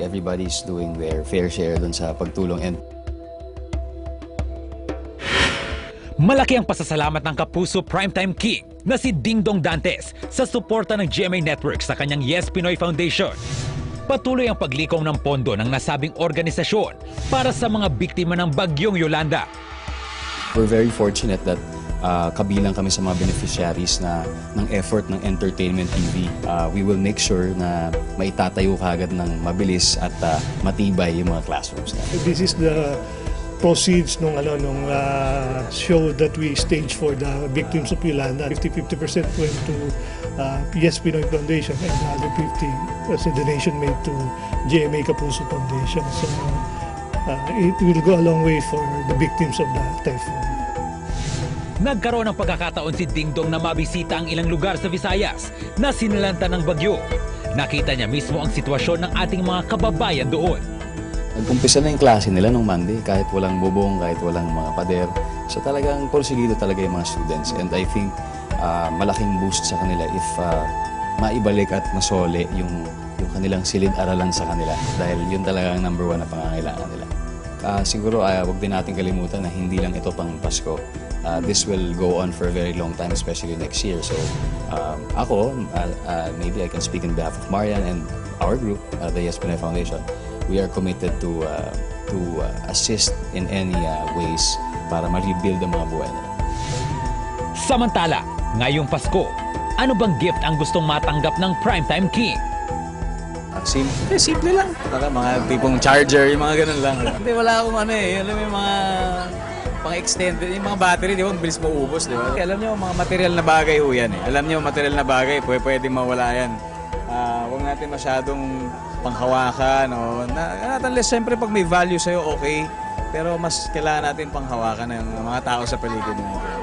everybody's doing their fair share dun sa pagtulong and Malaki ang pasasalamat ng Kapuso Primetime King na si Dingdong Dantes sa suporta ng GMA Network sa kanyang Yes Pinoy Foundation. Patuloy ang paglikom ng pondo ng nasabing organisasyon para sa mga biktima ng bagyong Yolanda. we're very fortunate that uh, kabilang kami sa mga beneficiaries na ng effort ng Entertainment TV. Uh, we will make sure na maitatayo kagad ng mabilis at uh, matibay yung mga classrooms natin. This is the proceeds nung ano nung uh, show that we staged for the victims of Yolanda. 50-50% went to uh, Yes Pinoy Foundation and the other 50 as a donation made to GMA Kapuso Foundation. So uh, it will go a long way for the victims of the typhoon. Nagkaroon ng pagkakataon si Dingdong na mabisita ang ilang lugar sa Visayas na sinalanta ng bagyo. Nakita niya mismo ang sitwasyon ng ating mga kababayan doon. Nag-umpisa na yung klase nila nung Monday kahit walang bubong, kahit walang mga pader. So talagang porsigido talaga yung mga students and I think uh, malaking boost sa kanila if uh, maibalik at masole yung, yung kanilang silid-aralan sa kanila dahil yun talaga ang number one na pangangailangan nila. Ah, siguro uh, wag din natin kalimutan na hindi lang ito pang Pasko. Ah, this will go on for a very long time, especially next year. So um, ako, uh, uh, maybe I can speak on behalf of Marian and our group, uh, the Yes Pinoy Foundation. We are committed to uh, to uh, assist in any uh, ways para ma-rebuild ang mga buhay nila. Samantala, ngayong Pasko, ano bang gift ang gustong matanggap ng Primetime King? Ah, Simple, simple lang. Baka mga tipong charger, yung mga ganun lang. Hindi, wala akong ano eh. Alam mo yung mga pang-extended, yung mga battery, di ba, mabilis maubos, di ba? Alam niyo, mga material na bagay ho yan eh. Alam niyo, material na bagay, pwede, pwede mawala yan. Ah, huwag natin masyadong panghawakan o na, unless siyempre pag may value sa'yo, okay. Pero mas kailangan natin panghawakan ng mga tao sa paligid natin.